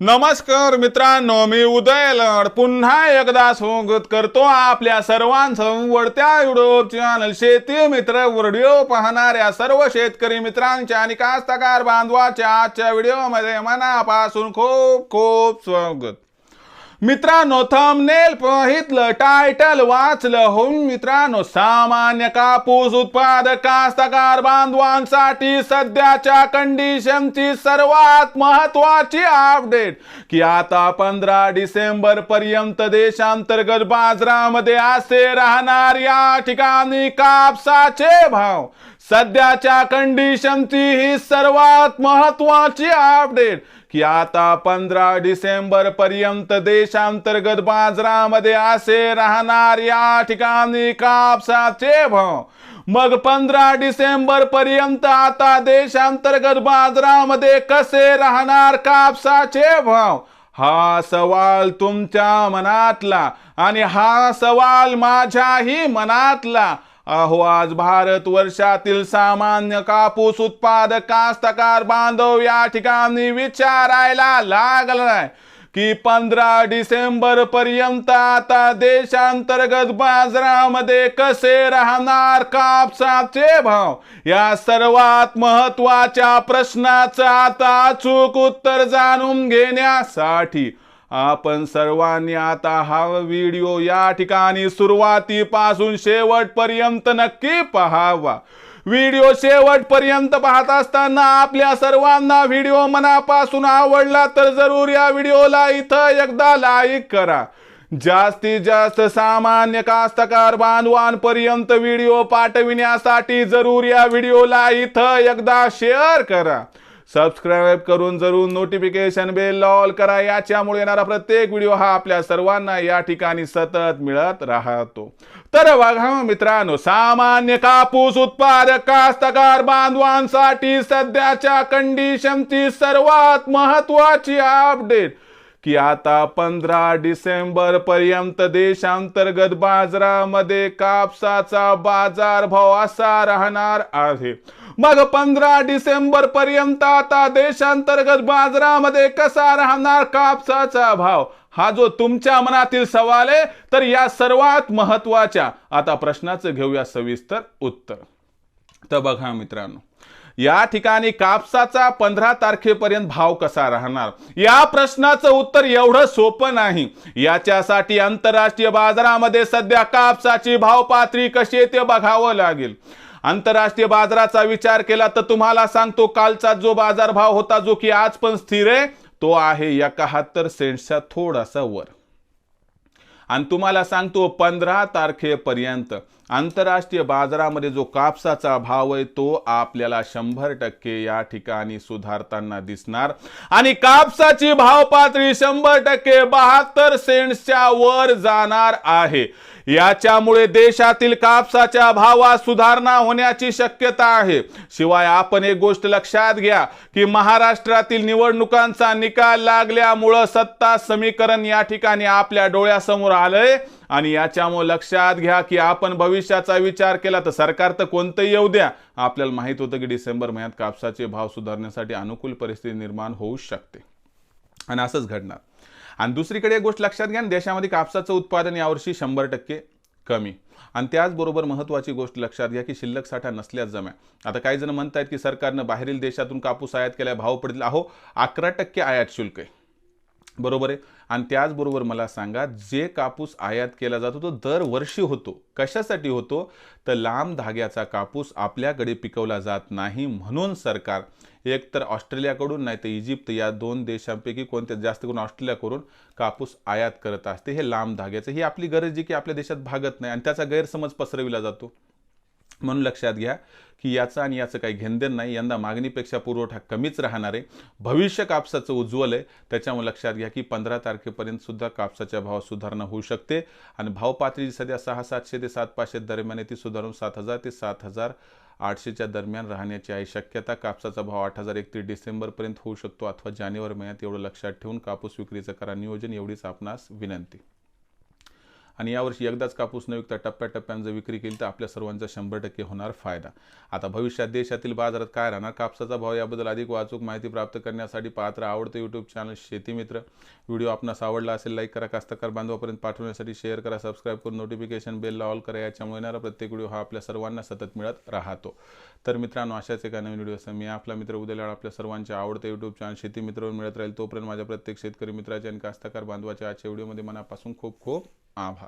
नमस्कार मित्रांनो मी उदय लड. पुन्हा एकदा स्वागत करतो आपल्या सर्वांचं वडत्या युट्यूब चॅनल शेती मित्र व्हिडिओ पाहणाऱ्या सर्व शेतकरी मित्रांच्या आणि कास्तकार बांधवाच्या आजच्या व्हिडिओमध्ये मनापासून खूप खूप स्वागत. मित्रांनो थंबनेल पाहितलं टायटल वाचलं हो मित्रांनो सामान्य कापूस उत्पादक कास्तकार बांधवांसाठी सध्याच्या कंडिशनची सर्वात महत्वाची अपडेट की आता पंधरा डिसेंबर पर्यंत देशांतर्गत बाजारामध्ये असे राहणार या ठिकाणी कापसाचे भाव. सध्याच्या कंडिशनची ही सर्वात महत्वाची अपडेट की आता पंधरा डिसेंबर पर्यंत देशांतर्गत बाजारामध्ये असे राहणार या ठिकाणी कापसाचे भाव. मग पंधरा डिसेंबर पर्यंत आता देशांतर्गत बाजारामध्ये कसे राहणार कापसाचे भाव? हा सवाल तुमच्या मनातला आणि हा सवाल माझ्याही मनातला. अहो आज भारत वर्षातील सामान्य कापूस उत्पादक कास्तकार बांधव या ठिकाणी विचारायला लागलाय की पंधरा डिसेंबर पर्यंत आता देशांतर्गत बाजारामध्ये कसे राहणार कापसाचे भाव? या सर्वात महत्त्वाच्या प्रश्नाचं आता अचूक उत्तर जाणून घेण्यासाठी आपण सर्वांनी आता हा व्हिडिओ या ठिकाणी सुरुवातीपासून शेवटपर्यंत नक्की पहावा. व्हिडिओ शेवटपर्यंत पाहत असताना आपल्या सर्वांना व्हिडिओ मनापासून आवडला तर जरूर या व्हिडिओला इथं एकदा लाईक करा. जास्तीत जास्त सामान्य कास्तकार बांधवांपर्यंत व्हिडिओ पाठविण्यासाठी जरूर या व्हिडिओला इथं एकदा शेअर करा. सबस्क्राईब करून जरूर नोटिफिकेशन बेल ऑल करा. याच्यामुळे येणारा प्रत्येक व्हिडिओ हा आपल्या सर्वांना या ठिकाणी सतत मिळत राहतो. तर बघा मित्रांनो सामान्य कापूस उत्पादक कास्तकार बांधवांसाठी सध्याच्या कंडिशनची सर्वात महत्वाची अपडेट की आता पंधरा डिसेंबर पर्यंत देशांतर्गत बाजारामध्ये कापसाचा बाजारभाव असा राहणार आहे. मग पंधरा डिसेंबर पर्यंत आता देशांतर्गत बाजारामध्ये कसा राहणार कापसाचा भाव? हा जो तुमच्या मनातील सवाल आहे तर या सर्वात महत्त्वाच्या आता प्रश्नाचं घेऊया सविस्तर उत्तर. तर बघा मित्रांनो या ठिकाणी कापसाचा पंधरा तारखेपर्यंत भाव कसा राहणार? या प्रश्नाचं उत्तर एवढं सोपं नाही. याच्यासाठी आंतरराष्ट्रीय बाजारामध्ये सध्या कापसाची भाव पातळी कशी आहे ते बघावं लागेल. आंतरराष्ट्रीय बाजाराचा विचार केला तर तुम्हाला सांगतो कालचा जो बाजारभाव होता जो की आज पण स्थिर आहे तो आहे एकाहत्तर सेंट्सच्या थोडासा वर. आणि तुम्हाला सांगतो पंधरा तारखेपर्यंत आंतरराष्ट्रीय बाजारामध्ये जो कापसाचा भाव आहे तो आपल्याला शंभर टक्के या ठिकाणी सुधारताना दिसणार. आणि कापसाची भाव पातळी शंभर टक्के बहात्तर सेंट्सच्या वर जाणार आहे. याच्यामुळे देशातील कापसाच्या भावात सुधारणा होण्याची शक्यता आहे. शिवाय आपण एक गोष्ट लक्षात घ्या की महाराष्ट्रातील निवडणुकांचा निकाल लागल्यामुळं सत्ता समीकरण या ठिकाणी आपल्या डोळ्यासमोर आलंय. आणि याच्यामुळे लक्षात घ्या की आपण भविष्याचा विचार केला तर सरकार तर कोणतंही येऊ द्या. आपल्याला माहीत होतं की डिसेंबर महिन्यात कापसाचे भाव सुधारण्यासाठी अनुकूल परिस्थिती निर्माण होऊ शकते. आणि असंच घडणार. आणि दुसरीकडे एक गोष्ट लक्षात घ्या देशामध्ये कापसाचं उत्पादन यावर्षी शंभर टक्के कमी. आणि त्याचबरोबर महत्त्वाची गोष्ट लक्षात घ्या की शिल्लक साठा नसल्याच जम्या आता काही जण म्हणतायत की सरकारनं बाहेरील देशातून कापूस आयात केल्या भाव पडतील. अहो अकरा टक्के आयात शुल्क आहे. बरोबर आहे? आणि त्याचबरोबर मला सांगा जे कापूस आयात केला जातो तो दरवर्षी होतो. कशासाठी होतो? तर लांब धाग्याचा कापूस आपल्याकडे पिकवला जात नाही म्हणून सरकार एक तर ऑस्ट्रेलियाकडून नाही तर इजिप्त या दोन देशांपैकी कोणत्या जास्त करून ऑस्ट्रेलियाकडून कापूस आयात करत असते हे लांब धाग्याचं ही आपली गरज जी की आपल्या देशात भागत नाही आणि त्याचा गैरसमज पसरविला जातो. म्हणून लक्षात घ्या की याचं आणि याचं काही घेणदेण नाही. यंदा मागणीपेक्षा पुरवठा कमीच राहणार आहे. भविष्य कापसाचं उज्ज्वल आहे. त्याच्यामुळे लक्षात घ्या की पंधरा तारखेपर्यंत सुद्धा कापसाच्या भावात सुधारणा होऊ शकते. आणि भाव पातळी सध्या सहा सातशे ते सात पाचशे दरम्यान आहे. ती सुधारून सात हजार ते सात हजार आठशेच्या दरम्यान राहण्याची आहे शक्यता. कापसाचा भाव आठ हजार एकतीस डिसेंबरपर्यंत होऊ शकतो अथवा जानेवारी महिन्यात एवढं लक्षात ठेवून कापूस विक्रीचं करा. नियोजन एवढीच आपणास विनंती. आणि यावर्षी एकदाच कापूस न विकता टप्प्याटप्प्यानं जर विक्री केली तर आपल्या सर्वांचा शंभर टक्के होणार फायदा. आता भविष्यात देशातील बाजारात काय राहणार? कापसाचा भाव याबद्दल अधिक वाचूक माहिती प्राप्त करण्यासाठी पात्र आवडतं यूट्यूब चॅनल शेतीमित्र व्हिडिओ आपणास आवडला असेल लाईक करा कास्तकार बांधवापर्यंत पाठवण्यासाठी शेअर करा सबस्क्राईब करून नोटिफिकेशन बेलला ऑल करा. याच्यामुळे येणारा प्रत्येक व्हिडिओ हा आपल्या सर्वांना सतत मिळत राहतो. तर मित्रांनो अशाच एका नवीन व्हिडिओ मी आपला मित्र उद्याला आपल्या सर्वांच्या आवडतं यूट्यूब चॅनल शेती मित्रवर मिळत राहील. तोपर्यंत माझ्या प्रत्येक शेतकरी मित्राच्या आणि कास्तकार बांधवाच्या आजच्या व्हिडिओमध्ये मनापासून खूप खूप आभार.